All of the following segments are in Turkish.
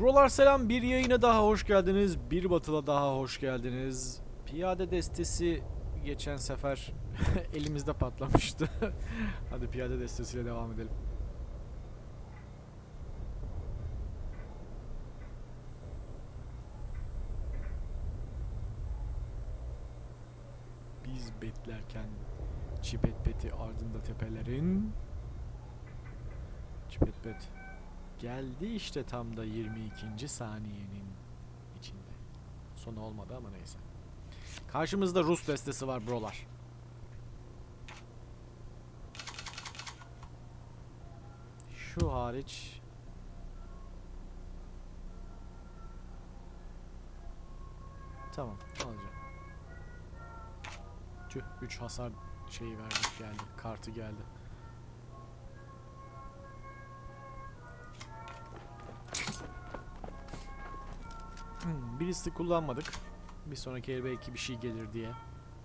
Brolar selam bir yayına daha hoş geldiniz. Bir batıla daha hoş geldiniz. Piyade destesi geçen sefer elimizde patlamıştı. Hadi piyade destesiyle devam edelim. Biz beklerken çipet peti ardında tepelerin çipet pet Geldi işte tam da 22. saniyenin içinde. Sonu olmadı ama neyse. Karşımızda Rus destesi var brolar. Şu hariç Tamam alacağım. Tüh 3 hasar şeyi verdik geldi. Kartı geldi. Birisi kullanmadık. Bir sonraki el belki bir şey gelir diye.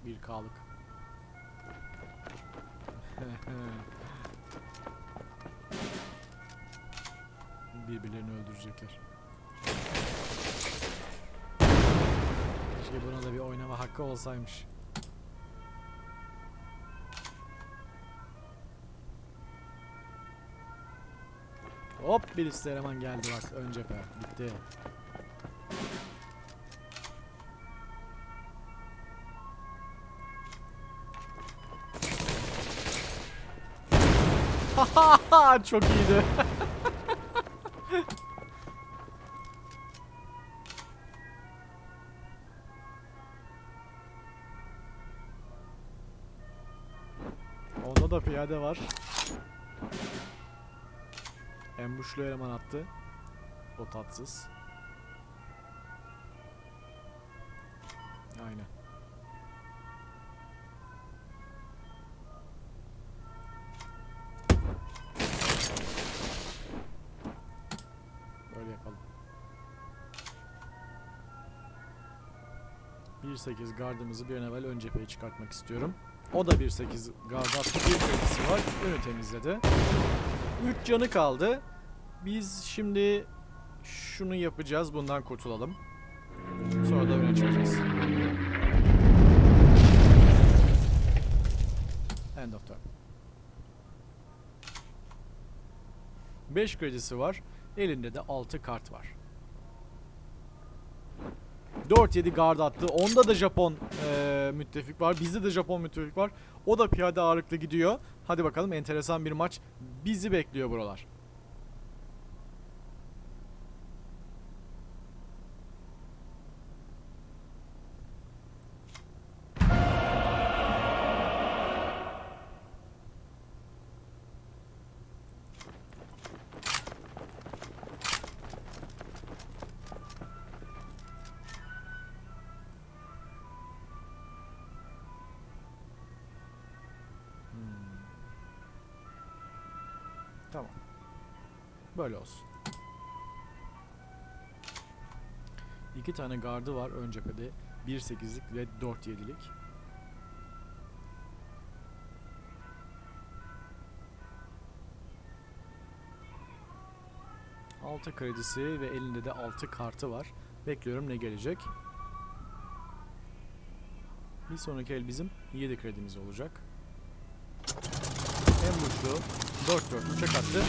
Bir kalık. Birbirlerini öldürecekler. Keşke buna da bir oynama hakkı olsaymış. Hop birisi eleman geldi bak ön cephe. Bitti. Çok iyiydi. Onda da piyade var. Embuşlu eleman attı. O tatsız. Aynen. 1.8 gardımızı bir an evvel ön cepheye çıkartmak istiyorum. O da 1.8 gard attı. Bir kredisi var. Önü temizledi. 3 canı kaldı. Biz şimdi şunu yapacağız. Bundan kurtulalım. Sonra da öne çıkacağız. End of turn. 5 kredisi var. Elinde de 6 kart var. 4-7 guard attı. Onda da Japon eee, müttefik var. Bizde de Japon müttefik var. O da piyade ağırlıklı gidiyor. Hadi bakalım enteresan bir maç bizi bekliyor buralar. Böyle olsun. İki tane gardı var ön cephede. 1.8'lik ve 4.7'lik. Altı kredisi ve elinde de 6 kartı var. Bekliyorum ne gelecek. Bir sonraki el bizim 7 kredimiz olacak. En mutlu 4-4 uçak attı.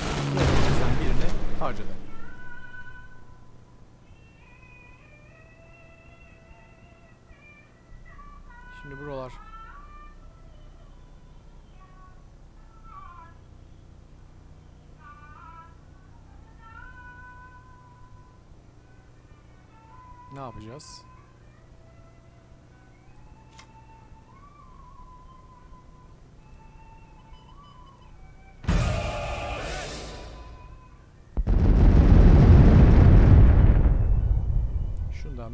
Bizden birini harcadı. Şimdi buralar Ne yapacağız?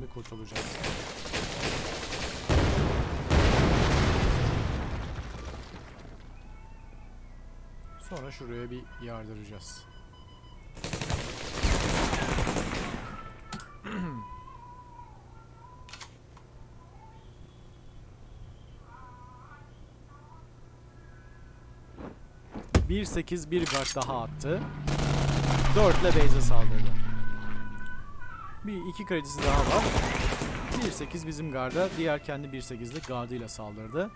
Bir kurtulacağız. Sonra şuraya bir yardıracağız. Bir sekiz bir guard daha attı. 4 ile base'e saldırdı. Bir iki kredisi daha var. 1.8 bizim garda. Diğer kendi 1.8'lik gardıyla saldırdı.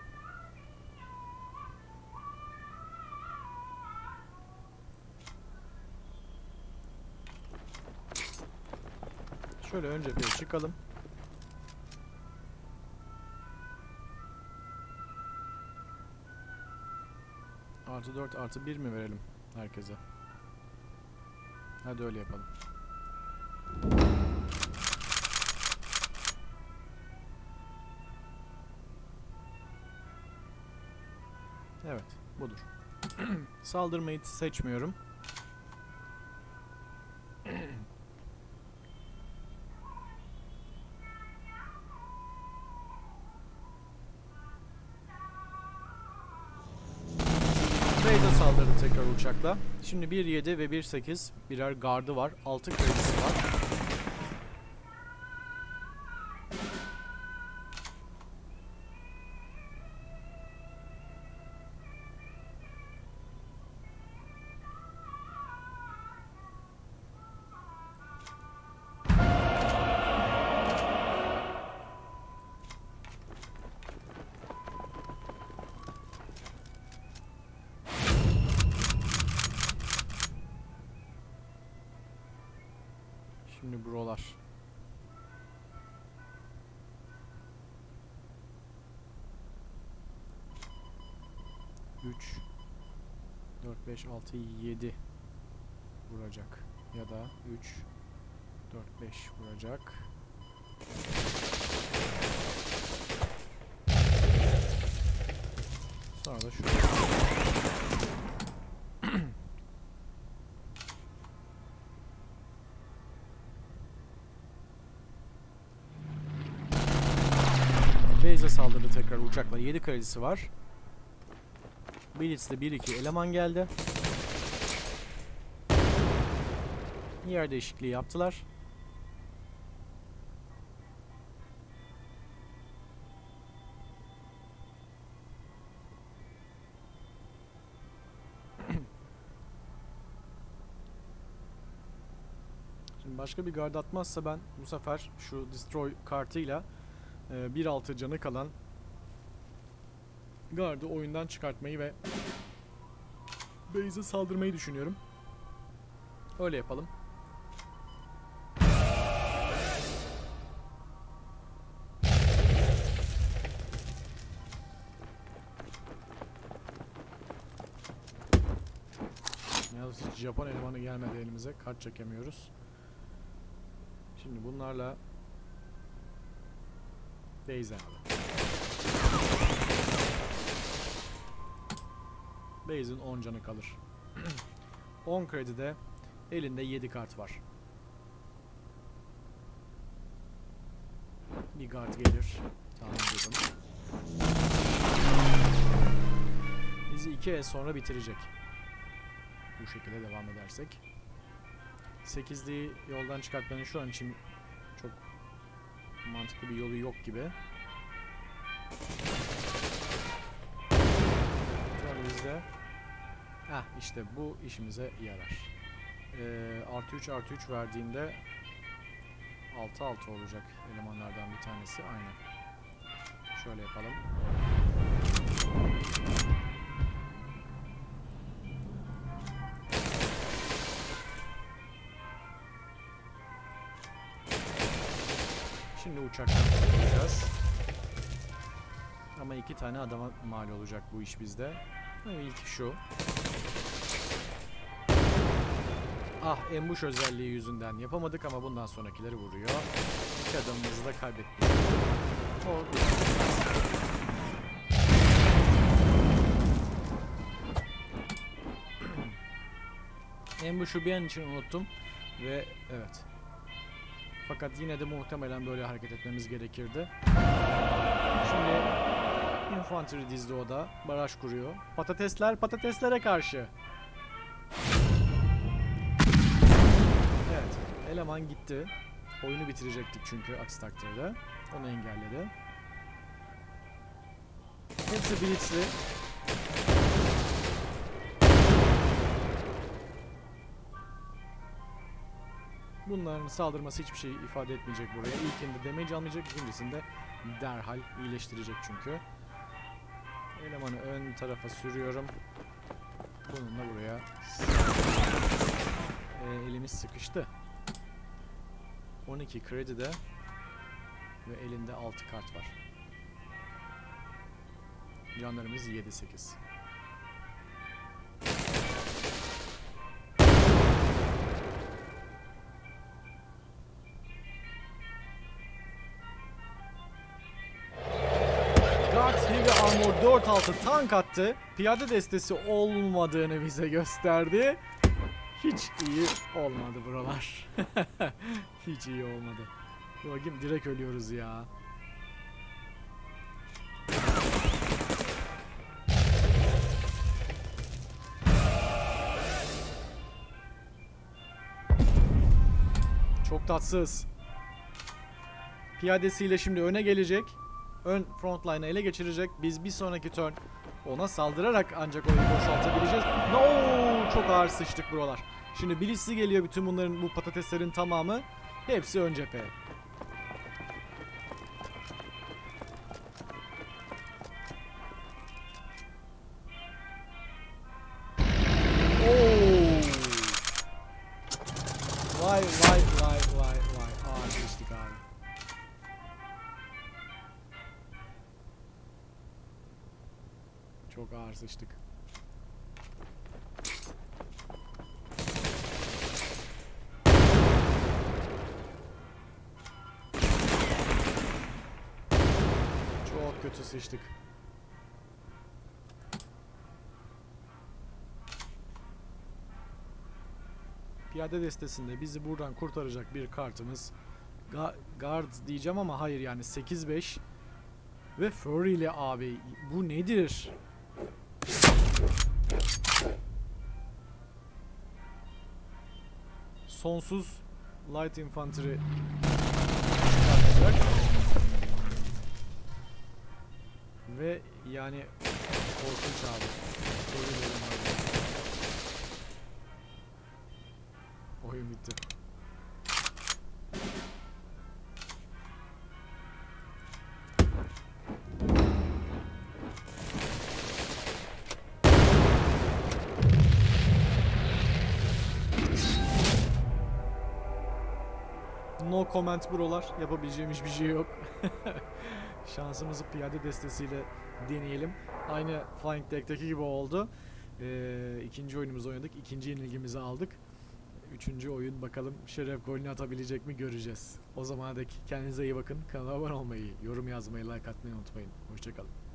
Şöyle önce bir çıkalım. Artı 4 artı 1 mi verelim herkese? Hadi öyle yapalım. Evet, budur. Saldırmayı seçmiyorum. Beyza saldırdı tekrar uçakla. Şimdi 1.7 ve 1.8 birer gardı var. 6 kredisi var. 3 4 5 6 7 vuracak ya da 3 4 5 vuracak. Sonra da şu Beyza saldırdı tekrar uçakla. 7 kalecisi var. Blitz'le 1-2 eleman geldi. Yer değişikliği yaptılar. Şimdi başka bir guard atmazsa ben bu sefer şu destroy kartıyla e, 1.6 canı kalan Guard'ı oyundan çıkartmayı ve Base'e saldırmayı düşünüyorum. Öyle yapalım. Yalnız hiç Japon elemanı gelmedi elimize. Kart çekemiyoruz. Şimdi bunlarla Base abi. Base'in 10 canı kalır. 10 kredide elinde 7 kart var. Bir guard gelir. Tahmin ediyorum. Bizi 2 el sonra bitirecek. Bu şekilde devam edersek. 8'liği yoldan çıkartmanın şu an için çok mantıklı bir yolu yok gibi. Heh işte bu işimize yarar. Ee, artı 3 artı 3 verdiğinde 6 6 olacak elemanlardan bir tanesi aynen. Şöyle yapalım. Şimdi uçaktan kurtulacağız. Ama iki tane adama mal olacak bu iş bizde. Evet, İlk şu. Ah embush özelliği yüzünden yapamadık ama bundan sonrakileri vuruyor. İki adamımızı da kaybettik. O Ambush'u bir an için unuttum ve evet. Fakat yine de muhtemelen böyle hareket etmemiz gerekirdi. Şimdi infantry dizdi o da. Baraj kuruyor. Patatesler patateslere karşı. Eleman gitti. Oyunu bitirecektik çünkü aksi takdirde. Onu engelledi. Hepsi blitzli. Bunların saldırması hiçbir şey ifade etmeyecek buraya. İlkinde damage almayacak, ikincisinde derhal iyileştirecek çünkü. Elemanı ön tarafa sürüyorum. Bununla buraya. Ee, elimiz sıkıştı. 12 kredi de ve elinde 6 kart var. Canlarımız 7-8. Guards Heavy Armor 4-6 tank attı. Piyade destesi olmadığını bize gösterdi. Hiç iyi olmadı buralar. Hiç iyi olmadı. Bakayım direkt ölüyoruz ya. Çok tatsız. Piyadesiyle şimdi öne gelecek. Ön frontline'ı ele geçirecek. Biz bir sonraki turn ona saldırarak ancak oyunu boşaltabileceğiz. No! Çok ağır sıçtık buralar. Şimdi Blitz'i geliyor bütün bunların bu patateslerin tamamı. Hepsi ön cepheye. Oo! Vay vay vay vay vay. Ağır sıçtık abi. Çok ağır sıçtık. Çok kötü sıçtık. Piyade destesinde bizi buradan kurtaracak bir kartımız. Guard diyeceğim ama hayır yani 8-5 ve Furry ile abi bu nedir? Sonsuz Light Infantry çıkartacak. Ve yani korkunç abi. Furry No comment brolar. Yapabileceğim hiçbir şey yok. Şansımızı piyade destesiyle deneyelim. Aynı Flying Deck'teki gibi oldu. Ee, ikinci oyunumuzu oynadık. İkinci yenilgimizi aldık. Üçüncü oyun bakalım şeref golünü atabilecek mi göreceğiz. O zamana dek kendinize iyi bakın. Kanala abone olmayı, yorum yazmayı, like atmayı unutmayın. Hoşçakalın.